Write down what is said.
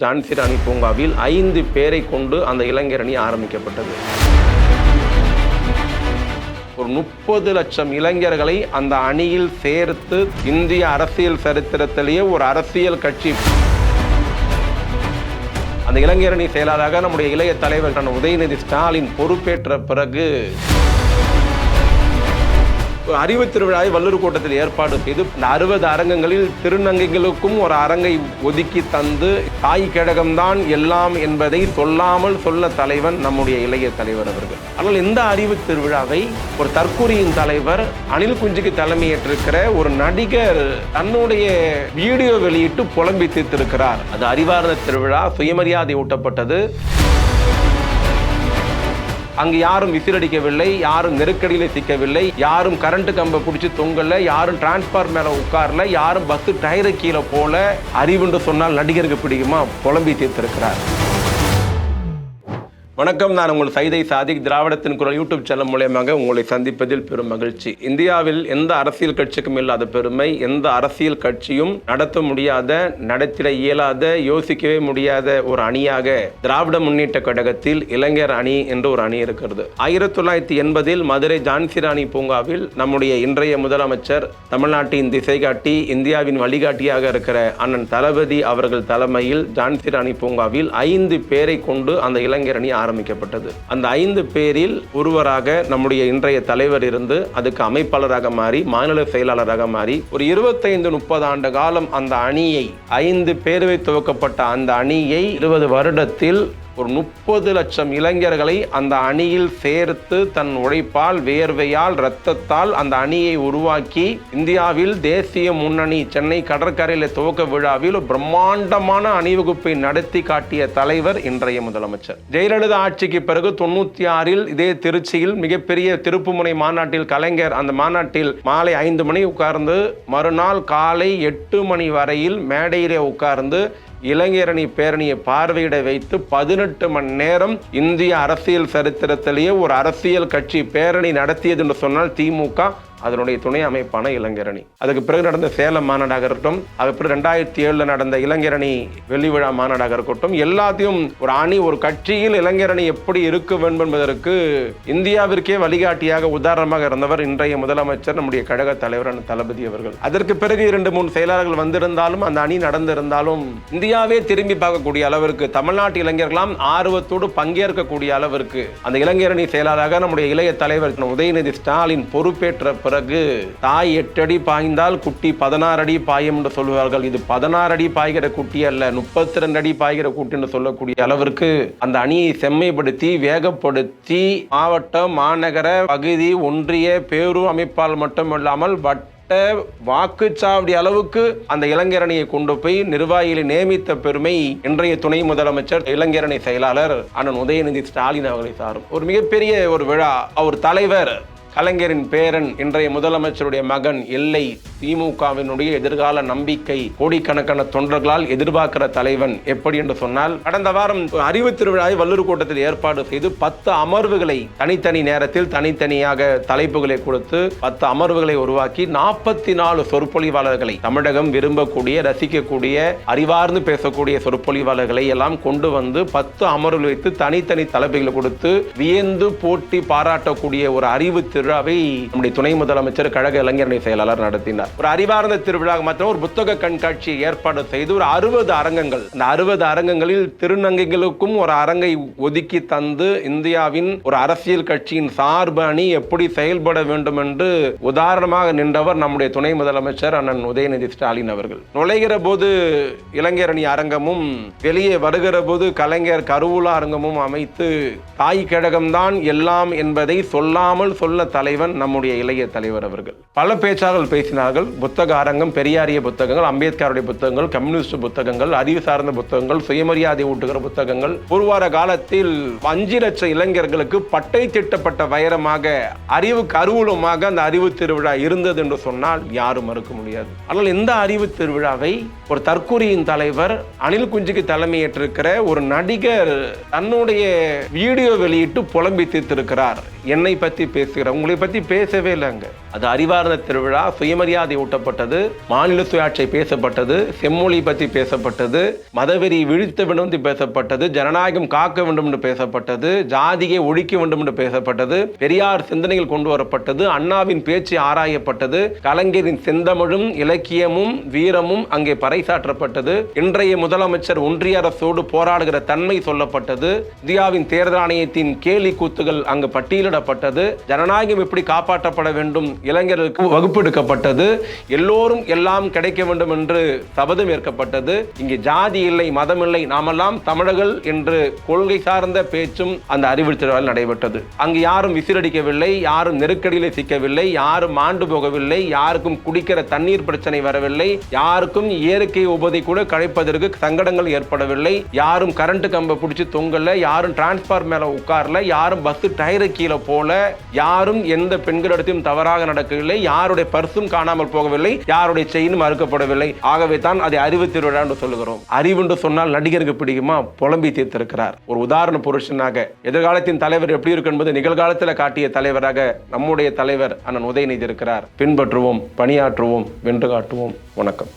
ஜான்சி ராணி பூங்காவில் ஐந்து பேரை கொண்டு அந்த இளைஞர் அணி ஆரம்பிக்கப்பட்டது. ஒரு முப்பது லட்சம் இளைஞர்களை அந்த அணியில் சேர்த்து இந்திய அரசியல் சரித்திரத்திலேயே ஒரு அரசியல் கட்சி. அந்த இளைஞரணி செயலாளராக நம்முடைய இளைய தலைவர் உதயநிதி ஸ்டாலின் பொறுப்பேற்ற பிறகு அறிவு திருவிழாவை வல்லூர் கூட்டத்தில் ஏற்பாடு செய்து இந்த அறுபது அரங்கங்களில் திருநங்கைகளுக்கும் ஒரு அரங்கை ஒதுக்கி தந்து தாய் கிழகம்தான் எல்லாம் என்பதை சொல்லாமல் சொல்ல தலைவன் நம்முடைய இளைய தலைவர் அவர்கள். ஆனால் இந்த அறிவு திருவிழாவை ஒரு தற்கூரியின் தலைவர் அனில் குஞ்சுக்கு தலைமையேற்றிருக்கிற ஒரு நடிகர் தன்னுடைய வீடியோ வெளியிட்டு புலம்பி தீர்த்திருக்கிறார். அது அறிவார்ந்த திருவிழா சுயமரியாதை ஊட்டப்பட்டது. அங்கு யாரும் விசிலடிக்கவில்லை யாரும் நெருக்கடியில் சிக்கவில்லை யாரும் கரண்ட் கம்பை பிடிச்சி தொங்கல யாரும் டிரான்ஸ்பார் மேல உட்காரல யாரும் பஸ் டயரை கீழே போல அறிவுண்டு சொன்னால் நடிகருக்கு பிடிக்குமா? புலம்பி தீர்த்திருக்கிறார். வணக்கம். நான் உங்கள் சைதை சாதிக். திராவிடத்தின் குரல் யூடியூப் சேனல் மூலியமாக உங்களை சந்திப்பதில் பெரும் மகிழ்ச்சி. இந்தியாவில் எந்த அரசியல் கட்சிக்கும் இல்லாத பெருமை எந்த அரசியல் கட்சியும் நடத்த முடியாத நடத்திட இயலாத யோசிக்கவே முடியாத ஒரு அணியாக திராவிட முன்னேற்ற கழகத்தில் இளைஞர் அணி என்று ஒரு அணி இருக்கிறது. ஆயிரத்தி தொள்ளாயிரத்தி எண்பதில் மதுரை ஜான்சிராணி பூங்காவில் நம்முடைய இன்றைய முதலமைச்சர் தமிழ்நாட்டின் திசை காட்டி இந்தியாவின் வழிகாட்டியாக இருக்கிற அண்ணன் தளபதி அவர்கள் தலைமையில் ஜான்சிராணி பூங்காவில் ஐந்து பேரை கொண்டு அந்த இளைஞர் அணி ஆரம்பிக்கப்பட்டது. அந்த ஐந்து பேரில் ஒருவராக நம்முடைய இன்றைய தலைவர் இருந்து அதுக்கு அமைப்பாளராக மாறி மாநில செயலாளராக மாறி ஒரு இருபத்தைந்து முப்பது ஆண்டு காலம் அந்த அணியை ஐந்து பேரவை துவக்கப்பட்ட அந்த அணியை இருபது வருடத்தில் ஒரு முப்பது லட்சம் இளைஞர்களை அந்த அணியில் சேர்த்து தன் உழைப்பால் வேர்வையால் இரத்தத்தால் அந்த அணியை உருவாக்கி இந்தியாவில் தேசிய முன்னணி சென்னை கடற்கரையில் துவக்க விழாவில் ஒரு பிரம்மாண்டமான அணிவகுப்பை நடத்தி காட்டிய தலைவர் இன்றைய முதலமைச்சர். ஜெயலலிதா ஆட்சிக்கு பிறகு தொண்ணூத்தி ஆறில் இதே திருச்சியில் மிகப்பெரிய திருப்புமுனை மாநாட்டில் கலைஞர் அந்த மாநாட்டில் மாலை ஐந்து மணி உட்கார்ந்து மறுநாள் காலை எட்டு மணி வரையில் மேடையிலே உட்கார்ந்து இளைஞரணி பேரணியை பார்வையிட வைத்து பதினெட்டு மணி நேரம் இந்திய அரசியல் சரித்திரத்திலேயே ஒரு அரசியல் கட்சி பேரணி நடத்தியது என்று சொன்னால் திமுக அதனுடைய துணை அமைப்பான இளைஞரணி. அதுக்கு பிறகு நடந்த சேலம் மாநாடாக இருக்கட்டும் அதுக்கு பிறகு ரெண்டாயிரத்தி ஏழுல நடந்த இளைஞரணி வெள்ளி விழா மாநாடாக இருக்கட்டும் எல்லாத்தையும் ஒரு அணி ஒரு கட்சியில் இளைஞரணி எப்படி இருக்க வேண்டும் என்பதற்கு இந்தியாவிற்கே வழிகாட்டியாக உதாரணமாக இருந்தவர் இன்றைய முதலமைச்சர் நம்முடைய கழக தலைவர் தளபதி அவர்கள். அதற்கு பிறகு இரண்டு மூணு செயலாளர்கள் வந்திருந்தாலும் அந்த அணி நடந்திருந்தாலும் இந்தியாவே திரும்பி பார்க்கக்கூடிய அளவிற்கு தமிழ்நாட்டு இளைஞர்களாம் ஆர்வத்தோடு பங்கேற்கக்கூடிய அளவிற்கு அந்த இளைஞரணி செயலாளராக நம்முடைய இளைய தலைவர் உதயநிதி ஸ்டாலின் பொறுப்பேற்ற பிறகு பிறகு தாய் எட்டு அடி பாய்ந்தால் குட்டி பதினாறு அடி பாயும் என்று சொல்வார்கள் இது பதினாறு அடி பாய்கிற குட்டி அல்ல முப்பத்தி ரெண்டு அடி பாய்கிற குட்டி என்று சொல்லக்கூடிய அளவிற்கு அந்த அணியை செம்மைப்படுத்தி வேகப்படுத்தி மாவட்டம் மாநகர பகுதி ஒன்றிய பேரூர் அமைப்பால் மட்டுமில்லாமல் வட்ட வாக்குச்சாவடி அளவுக்கு அந்த இளைஞரணியை கொண்டு போய் நிர்வாகிகளை நியமித்த பெருமை இன்றைய துணை முதலமைச்சர் இளைஞரணி செயலாளர் அண்ணன் உதயநிதி ஸ்டாலின் அவர்களை சாரும். ஒரு மிகப்பெரிய ஒரு விழா. அவர் தலைவர் கலைஞரின் பேரன் இன்றைய முதலமைச்சருடைய மகன் எல்லை திமுகவினுடைய எதிர்கால நம்பிக்கை கோடிக்கணக்கான தொண்டர்களால் எதிர்பார்க்கிற தலைவன் எப்படி என்று சொன்னால் கடந்த வாரம் அறிவு திருவிழாவை வல்லூர் கூட்டத்தில் ஏற்பாடு செய்து பத்து அமர்வுகளை தனித்தனி நேரத்தில் தனித்தனியாக தலைப்புகளை கொடுத்து பத்து அமர்வுகளை உருவாக்கி நாற்பத்தி நாலு சொற்பொழிவாளர்களை தமிழகம் விரும்பக்கூடிய ரசிக்கக்கூடிய அறிவார்ந்து பேசக்கூடிய சொற்பொழிவாளர்களை எல்லாம் கொண்டு வந்து பத்து அமர்வுகள் வைத்து தனித்தனி தலைப்புகளை கொடுத்து வியந்து போட்டி பாராட்டக்கூடிய ஒரு அறிவு திருவிழாவை நம்முடைய துணை முதலமைச்சர் கழக இளைஞரணி செயலாளர் நடத்தினார். ஒரு அறிவார்ந்த திருவிழா மாத்திரம் ஒரு புத்தக கண்காட்சி ஏற்பாடு செய்து ஒரு அறுபது அரங்கங்கள். அந்த அறுபது அரங்கங்களில் திருநங்கைகளுக்கும் ஒரு அரங்கை ஒதுக்கி தந்து இந்தியாவின் ஒரு அரசியல் கட்சியின் சார்பு அணி எப்படி செயல்பட வேண்டும் என்று உதாரணமாக நின்றவர் நம்முடைய துணை முதலமைச்சர் அண்ணன் உதயநிதி ஸ்டாலின் அவர்கள். நுழைகிற போது இளைஞரணி அரங்கமும் வெளியே வருகிற போது கலைஞர் கருவூல அரங்கமும் அமைத்து தாய் கழகம்தான் எல்லாம் என்பதை சொல்லாமல் சொல்ல தலைவன் நம்முடைய இளைய தலைவர் அவர்கள். பல பேச்சாளர்கள் பேசினார்கள். புத்தக அரங்கம் பெரியாரிய புத்தகங்கள் அம்பேத்கருடைய புத்தகங்கள் கம்யூனிஸ்ட் புத்தகங்கள் அறிவு சார்ந்த புத்தகங்கள் சுயமரியாதை ஊட்டுகிற புத்தகங்கள். ஒரு வார காலத்தில் அஞ்சு லட்சம் இளைஞர்களுக்கு பட்டை திட்டப்பட்ட வைரமாக அறிவு கருவூலமாக அந்த அறிவு திருவிழா இருந்தது என்று சொன்னால் யாரும் மறுக்க முடியாது. ஆனால் இந்த அறிவு திருவிழாவை ஒரு தற்கூரியின் தலைவர் அனில் குஞ்சுக்கு தலைமையேற்றிருக்கிற ஒரு நடிகர் தன்னுடைய வீடியோ வெளியிட்டு புலம்பி தீர்த்திருக்கிறார். என்னை பற்றி பேசுகிறவங்க உங்களை பத்தி பேசவே இல்லைங்க அது அறிவார்ந்த திருவிழா சுயமரியாதை ஊட்டப்பட்டது மாநில சுயாட்சி பேசப்பட்டது செம்மொழி பத்தி பேசப்பட்டது மதவெறி வீழ்த்த வேண்டும் என்று பேசப்பட்டது ஜனநாயகம் காக்க வேண்டும் என்று பேசப்பட்டது ஜாதியை ஒழிக்க வேண்டும் என்று பேசப்பட்டது பெரியார் சிந்தனைகள் கொண்டு வரப்பட்டது அண்ணாவின் பேச்சு ஆராயப்பட்டது கலைஞரின் செந்தமிழும் இலக்கியமும் வீரமும் அங்கே பறைசாற்றப்பட்டது இன்றைய முதலமைச்சர் ஒன்றிய அரசோடு போராடுகிற தன்மை சொல்லப்பட்டது இந்தியாவின் தேர்தல் ஆணையத்தின் கேலி கூத்துகள் அங்கு பட்டியலிடப்பட்டது ஜனநாயக ஜனநாயகம் எப்படி காப்பாற்றப்பட வேண்டும். இளைஞர்களுக்கு வகுப்பு எடுக்கப்பட்டது எல்லோரும் எல்லாம் கிடைக்க வேண்டும் என்று சபதம் ஏற்கப்பட்டது. இங்கே ஜாதி இல்லை மதம் இல்லை. நாமெல்லாம் தமிழர்கள் என்று கொள்கை சார்ந்த பேச்சும் அந்த அறிவியல் நடைபெற்றது. அங்கு யாரும் விசிலடிக்கவில்லை யாரும் நெருக்கடியிலே சிக்கவில்லை யாரும் மாண்டு போகவில்லை யாருக்கும் குடிக்கிற தண்ணீர் பிரச்சனை வரவில்லை யாருக்கும் இயற்கை உபதை கூட கழிப்பதற்கு சங்கடங்கள் ஏற்படவில்லை. யாரும் கரண்ட் கம்பை பிடிச்சி தொங்கல யாரும் டிரான்ஸ்பார் மேல உட்காரல யாரும் பஸ் டயரு கீழே போல யாரும் எந்த பெண்களிடத்தையும் தவறாக நடக்கவில்லை. யாருடைய பர்சும் காணாமல் போகவில்லை. யாருடைய செயினும் அறுக்கப்படவில்லை. ஆகவே தான் அதை அறிவு திருவிழா என்று சொல்லுகிறோம். அறிவு என்று சொன்னால் நடிகருக்கு பிடிக்குமா? புலம்பி தீர்த்திருக்கிறார். ஒரு உதாரண புருஷனாக எதிர்காலத்தின் தலைவர் எப்படி இருக்கும் என்பது நிகழ்காலத்தில் காட்டிய தலைவராக நம்முடைய தலைவர் அண்ணன் உதயநிதி இருக்கிறார். பின்பற்றுவோம் பணியாற்றுவோம் வென்று காட்டுவோம். வணக்கம்.